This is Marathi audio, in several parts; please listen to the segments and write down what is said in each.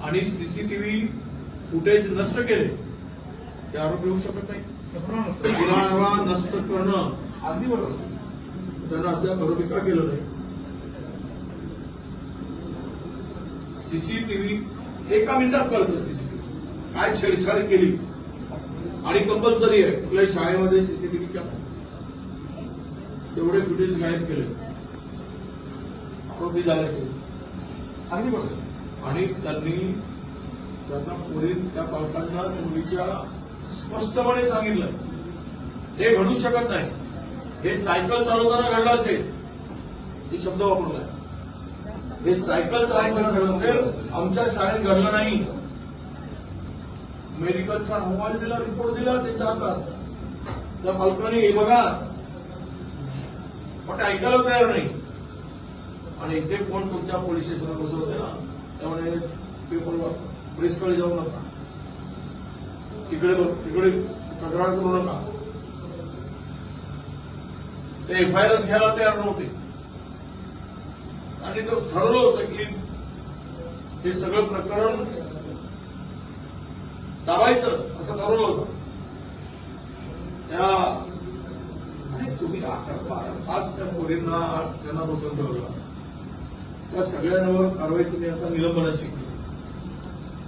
आणि सीसीटीव्ही फुटेज नष्ट केले ते आरोपी होऊ शकत नाही. पुरावा नष्ट करणं अगदी बरोबर. त्यांना अद्याप आरोपी का केलं नाही. सीसीटीव्ही एका मिनिटात कळतं सीसीटीव्ही काय छेडछाड केली? आणि कंपल्सरी आहे कुठल्या शाळेमध्ये सीसीटीव्ही कॅमेरा तेवढे फुटेज गायब केले. आरोपी झाले ते. अगदी बरोबर. आणि त्यांनी त्यांना पुढील त्या पालकांना मुलीच्या स्पष्टपणे सांगितलं. हे घडू शकत नाही. हे सायकल चालवताना घडलं असेल. हे शब्द वापरलाय. हे सायकल चालवताना घडलं असेल आमच्या शाळेत घडलं नाही. मेडिकलचा अहवाल दिला रिपोर्ट दिला त्याच्या हातात. त्या पालकांनी हे बघा पण ऐकायला तयार नाही. आणि इथे कोण कोणत्या पोलीस स्टेशनला बसवते ना? त्यामुळे पेपर प्रेसकडे जाऊ नका. तिकडे तिकडे तक्रार करू नका. ते एफ आय आरच घ्यायला तयार नव्हते. आणि तर ठरवलं होतं की हे सगळं प्रकरण दाबायचंच असं ठरवलं होतं. त्या आणि तुम्ही अकरा बारा तास त्या पोरींना त्यांना बसून ठेवलं. त्या सगळ्यांवर कारवाई तुम्ही आता निलंबनाची केली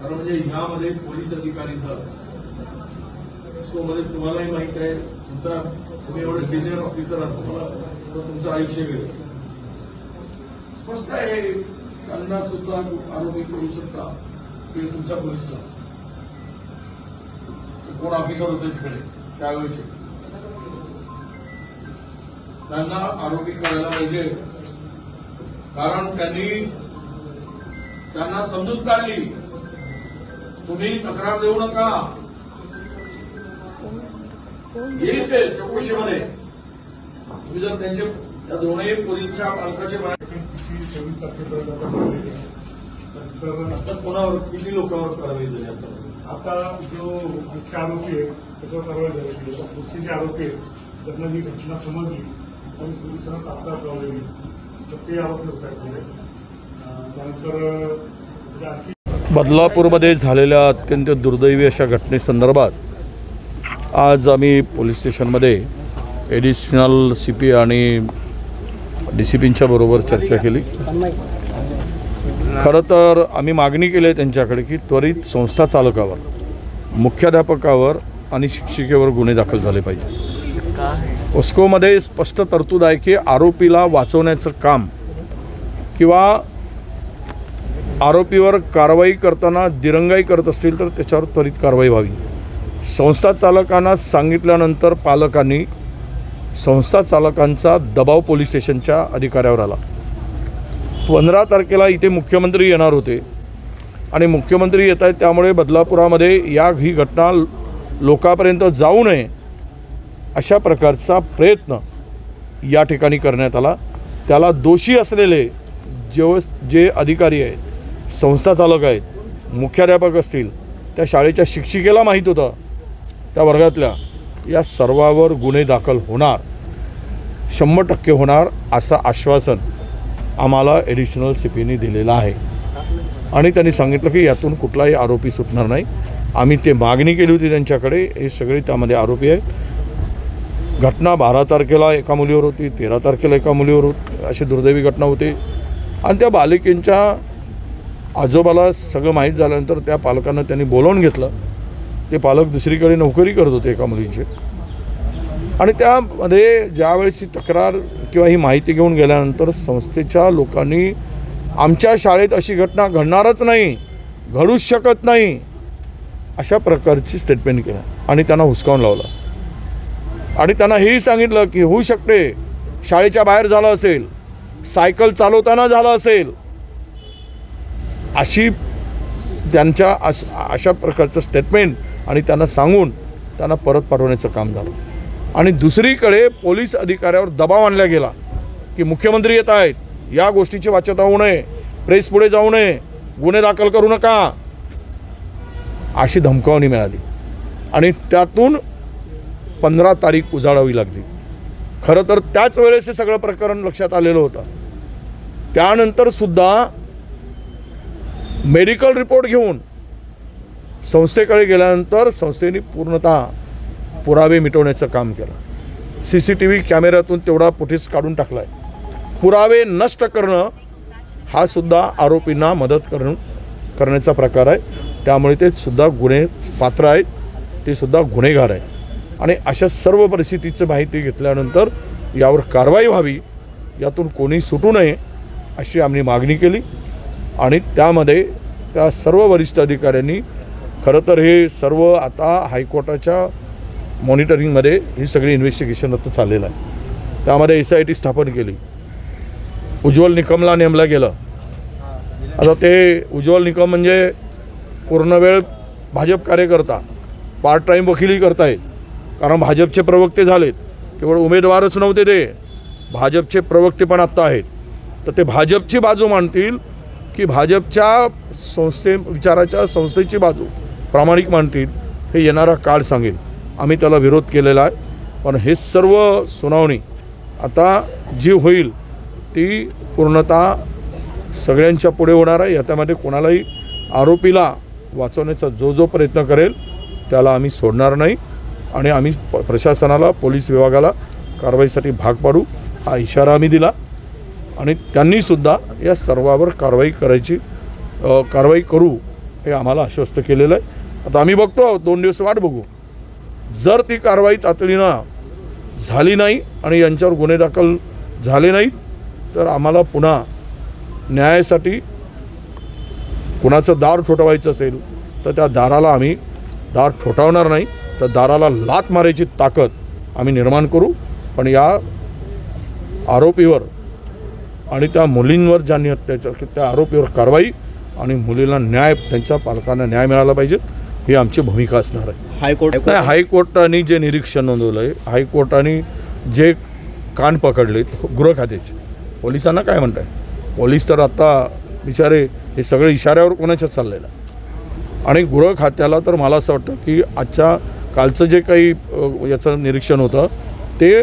कारण म्हणजे ह्यामध्ये पोलीस अधिकारी सो मध्ये तुम्हालाही माहीत आहे तुमचा तुम्ही एवढे सिनियर ऑफिसर आहात तुम्हाला तुमचं आयुष्य गेलं स्पष्ट आहे त्यांना सुद्धा आरोपी करू शकता की तुमच्या पोलिसला. कोण ऑफिसर होते तिकडे त्यावेळेचे. त्यांना आरोपी करायला पाहिजे. कारण त्यांनी त्यांना समजूत काढली. तुम्ही तक्रार देऊ नका. येईल ते चौकशीमध्ये. तुम्ही जर त्यांचे त्या दोनही पोलीसच्या पालकाचे चोवीस तारखेपर्यंत कोणावर किती लोकांवर कारवाई झाली आता? आता जो मुख्य आरोपी आहे त्याच्यावर कारवाई आता पुढचे जे आरोपी आहेत. त्यांना जी घटना समजली आणि पोलिसांना तात्काळ तर ते त्यानंतर बदलापूरमध्ये झालेल्या अत्यंत दुर्दैवी अशा घटनेसंदर्भात आज आम्ही पोलीस स्टेशनमध्ये ॲडिशनल सी पी आणि डी सी पींच्या बरोबर चर्चा केली. खरं तर आम्ही मागणी केली आहे त्यांच्याकडे की त्वरित संस्था चालकावर मुख्याध्यापकावर आणि शिक्षिकेवर गुन्हे दाखल झाले पाहिजे. ओस्कोमध्ये स्पष्ट तरतूद आहे की आरोपीला वाचवण्याचं काम किंवा आरोपीवर कारवाई करताना दिरंगाई करत असतील तर त्याच्यावर त्वरित कारवाई व्हावी. संस्था चालकांना सांगितल्यानंतर पालकांनी संस्था चालकांचा दबाव पोलीस स्टेशनच्या अधिकाऱ्यावर आला. पंधरा तारखेला इथे मुख्यमंत्री येणार होते आणि मुख्यमंत्री येत आहेत त्यामुळे बदलापुरामध्ये या ही घटना लोकापर्यंत जाऊ नये अशा प्रकारचा प्रयत्न या ठिकाणी करण्यात आला. त्याला दोषी असलेले जे जे अधिकारी आहेत संस्था चालक आहेत मुख्याध्यापक असतील त्या शाळेच्या शिक्षिकेला माहीत होतं त्या वर्गातल्या या सर्वावर गुन्हे दाखल होणार शंभर टक्के होणार असं आश्वासन आम्हाला ॲडिशनल सी पीने दिलेलं आहे. आणि त्यांनी सांगितलं की यातून कुठलाही आरोपी सुटणार नाही. आम्ही ते मागणी केली होती त्यांच्याकडे हे सगळे त्यामध्ये आरोपी आहेत. घटना बारा तारखेला एका मुलीवर होती तेरा तारखेला एका मुलीवर होती अशी दुर्दैवी घटना होती. आणि त्या बालिकेंच्या आजोबाला सगळं माहीत झाल्यानंतर त्या पालकांना त्यांनी बोलावून घेतलं. ते पालक दुसरीकडे नोकरी करत होते एका मुलींचे. आणि त्यामध्ये ज्यावेळेस ही तक्रार किंवा ही माहिती घेऊन गेल्यानंतर संस्थेच्या लोकांनी आमच्या शाळेत अशी घटना घडणारच नाही घडूच शकत नाही अशा प्रकारची स्टेटमेंट केलं. आणि त्यांना हुसकावून लावलं. आणि त्यांना हेही सांगितलं की होऊ शकते शाळेच्या बाहेर झालं असेल सायकल चालवताना झालं असेल अशी त्यांच्या अश अशा प्रकारचं स्टेटमेंट आणि त्यांना सांगून त्यांना परत पाठवण्याचं काम झालं. आणि दुसरीकडे पोलीस अधिकाऱ्यावर दबाव आणला गेला की मुख्यमंत्री येत आहेत या गोष्टीची वाच्यता होऊ नये प्रेस पुढे जाऊ नये गुन्हे दाखल करू नका अशी धमकावणी मिळाली. आणि त्यातून पंधरा तारीख उजाडावी लागली. खरं तर त्याच वेळेस हे सगळं प्रकरण लक्षात आलेलं होतं. त्यानंतर सुद्धा मेडिकल रिपोर्ट घेऊन संस्थेकडे गेल्यानंतर संस्थेने पूर्णतः पुरावे मिटवण्याचं काम केलं. सी सी टी व्ही कॅमेऱ्यातून तेवढा पुठीच काढून टाकला आहे पुरावे नष्ट करणं हा सुद्धा आरोपींना मदत करणं करण्याचा प्रकार आहे. त्यामुळे ते सुद्धा गुन्हे पात्र आहेत. ते सुद्धा गुन्हेगार आहेत. आणि अशा सर्व परिस्थितीची माहिती घेतल्यानंतर यावर कारवाई व्हावी यातून कोणी सुटू नये अशी आम्ही मागणी केली. आणि त्यामध्ये त्या सर्व वरिष्ठ अधिकाऱ्यांनी खरं तर हे सर्व आता हायकोर्टाच्या मॉनिटरिंगमध्ये ही सगळी इन्व्हेस्टिगेशन आता चाललेलं आहे. त्यामध्ये एस आय टी स्थापन केली. उज्ज्वल निकमला नेमलं गेलं. आता ते उज्ज्वल निकम म्हणजे पूर्ण वेळ भाजप कार्यकर्ता पार्ट टाईम वकिली करतायत. कारण भाजपचे प्रवक्ते झालेत. केवळ उमेदवारच नव्हते ते. भाजपचे प्रवक्ते पण आत्ता आहेत. तर ते भाजपची बाजू मांडतील की भाजपच्या संस्थे विचाराच्या संस्थेची बाजू प्रामाणिक मांडतील हे येणारा काळ सांगेल. आम्ही त्याला विरोध केलेला आहे. पण हे सर्व सुनावणी आता जी होईल ती पूर्णतः सगळ्यांच्या पुढे होणार आहे. याच्यामध्ये कोणालाही आरोपीला वाचवण्याचा जो जो प्रयत्न करेल त्याला आम्ही सोडणार नाही. आणि आम्ही प्रशासनाला पोलीस विभागाला कारवाईसाठी भाग पाडू हा इशारा आम्ही दिला. आणि त्यांनीसुद्धा या सर्वावर कारवाई करायची कारवाई करू हे आम्हाला आश्वस्त केलेलं आहे. आता आम्ही बघतो आहोत दोन दिवस वाट बघू. जर ती कारवाई तातडीनं झाली नाही आणि यांच्यावर गुन्हे दाखल झाले नाहीत तर आम्हाला पुन्हा न्यायासाठी कुणाचं दार ठोठवायचं असेल तर त्या दाराला आम्ही दार ठोठावणार नाही. तर दाराला लात मारायची ताकद आम्ही निर्माण करू. पण या आरोपीवर आणि त्या मुलींवर ज्यांनी अत्याचार त्या आरोपीवर कारवाई आणि मुलीला न्याय त्यांच्या पालकांना न्याय मिळाला पाहिजे ही आमची भूमिका असणार आहे. हायकोर्ट नाही हायकोर्टाने जे निरीक्षण नोंदवलं आहे हायकोर्टाने जे कान पकडलेत गृह खात्याचे. पोलिसांना काय म्हणताय? पोलीस तर आता बिचारे हे सगळे इशाऱ्यावर कोणाच्या चाललेलं आणि गृह खात्याला तर मला असं वाटतं की आजच्या कालचं जे काही याचं निरीक्षण होतं ते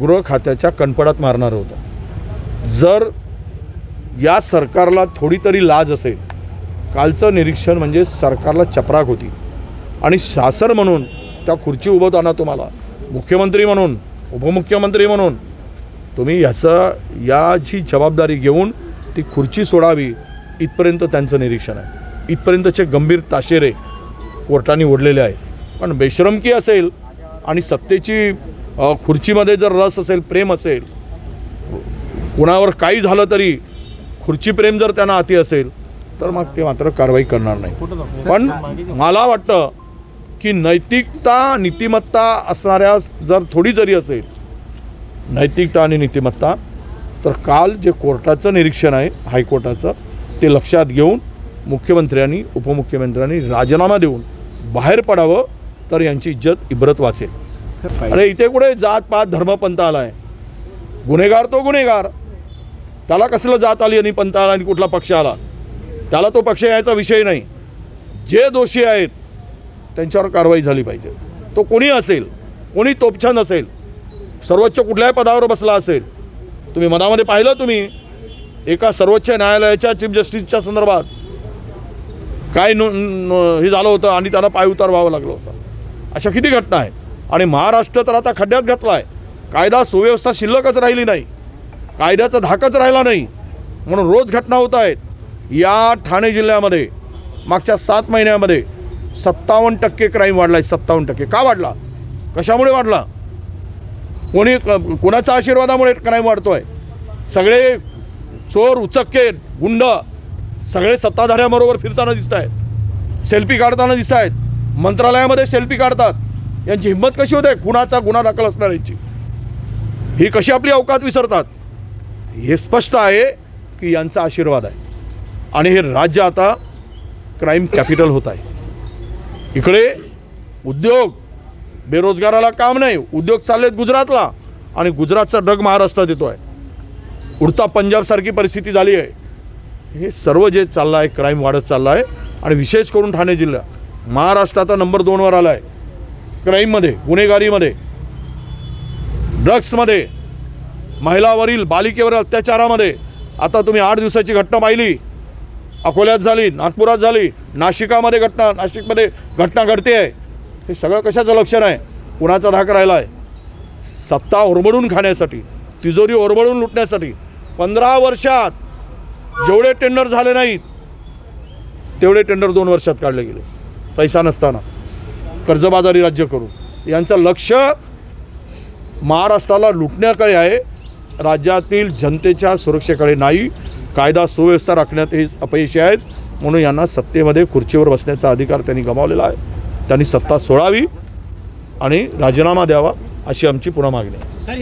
गृह खात्याच्या कणपडात मारणारं होतं. जर या सरकारला थोडी तरी लाज असेल कालचं निरीक्षण म्हणजे सरकारला चपराक होती. आणि शासर म्हणून त्या खुर्ची उभवताना तुम्हाला मुख्यमंत्री म्हणून उपमुख्यमंत्री म्हणून तुम्ही ह्याचं याची जबाबदारी घेऊन ती खुर्ची सोडावी इथपर्यंत त्यांचं निरीक्षण आहे. इथपर्यंतचे गंभीर ताशेरे कोर्टाने ओढलेले आहे पण बेशरमकी असेल आणि सत्तेची खुर्चीमध्ये जर रस असेल प्रेम असेल कुणावर काही झालं तरी खुर्ची प्रेम जर त्यांना अति असेल तर मग ते मात्र कारवाई करणार नाही. पण मला वाटतं की नैतिकता नीतिमत्ता असणाऱ्या जर थोडी जरी असेल नैतिकता आणि नीतिमत्ता तर काल जे कोर्टाचं निरीक्षण आहे हायकोर्टाचं ते लक्षात घेऊन मुख्यमंत्र्यांनी उपमुख्यमंत्र्यांनी राजीनामा देऊन बाहेर पडावं तर यांची इज्जत इब्रत वाचेल. अरे इथे कुठे जात पात धर्मपंथ आला आहे गुन्हेगार तो गुन्हेगार. त्याला कसलं जात आली आणि पंथ आला आणि कुठला पक्ष आला? त्याला तो पक्ष यायचा विषय नाही. जे दोषी आहेत त्यांच्यावर कारवाई झाली पाहिजे. तो कोणी असेल कोणी तोपछंद असेल सर्वोच्च कुठल्याही पदावर बसला असेल तुम्ही मनामध्ये पाहिलं तुम्ही एका सर्वोच्च न्यायालयाच्या चीफ जस्टिसच्या संदर्भात काय नो हे झालं होतं आणि त्याला पायउतार व्हावं लागलं होतं. अशा किती घटना आहेत? आणि महाराष्ट्र तर आता खड्ड्यात घातला आहे कायदा सुव्यवस्था शिल्लकच राहिली नाही. कायद्याचा धाकच राहिला नाही. म्हणून रोज घटना होत आहेत. या ठाणे जिल्ह्यामध्ये मागच्या सात महिन्यामध्ये सत्तावन्न टक्के क्राईम वाढला आहे सत्तावन्न टक्के. का वाढला? कशामुळे वाढला? कोणी क- कुणाच्या आशीर्वादामुळे क्राईम वाढतो आहे सगळे चोर उचक्के गुंड सगळे सत्ताधाऱ्याबरोबर फिरताना दिसत आहेत सेल्फी काढताना दिसत आहेत मंत्रालयामध्ये सेल्फी काढतात. यांची हिंमत कशी होते? कुणाचा गुन्हा दाखल असणाऱ्यांची. ही कशी आपली अवकात विसरतात? हे स्पष्ट आहे की यांचा आशीर्वाद आहे. आणि हे राज्य आता क्राईम कॅपिटल होत आहे. इकडे उद्योग बेरोजगाराला काम नाही. उद्योग चाललेत गुजरातला. आणि गुजरातचा ड्रग महाराष्ट्रात येतो आहे उडता पंजाबसारखी परिस्थिती झाली आहे. हे सर्व जे चाललं आहे क्राईम वाढत चाललं आहे आणि विशेष करून ठाणे जिल्हा महाराष्ट्र आता नंबर दोनवर आला आहे क्राईममध्ये गुन्हेगारीमध्ये ड्रग्समध्ये महिलावरील बालिकेवरील अत्याचारामध्ये. आता तुम्ही आठ दिवसाची घटना पाहिली. अकोल्यात झाली नागपुरात झाली नाशिकामध्ये घटना नाशिकमध्ये घटना घडते आहे. हे सगळं कशाचं लक्षण आहे? कुणाचा धाक राहिला आहे सत्ता ओरबडून खाण्यासाठी तिजोरी ओरबडून लुटण्यासाठी पंधरा वर्षात जेवढे टेंडर झाले नाहीत तेवढे टेंडर दोन वर्षात काढले गेले. पैसा नसताना कर्जबाजारी राज्य करून. यांचं लक्ष महाराष्ट्राला लुटण्याकडे आहे. राज्यातील जनतेच्या सुरक्षेकडे नाही. कायदा सुव्यवस्था राखण्यात हे अपयशी आहेत. म्हणून यांना सत्तेमध्ये खुर्चीवर बसण्याचा अधिकार त्यांनी गमावलेला आहे. त्यांनी सत्ता सोडावी आणि राजीनामा द्यावा अशी आमची पुन्हा मागणी आहे.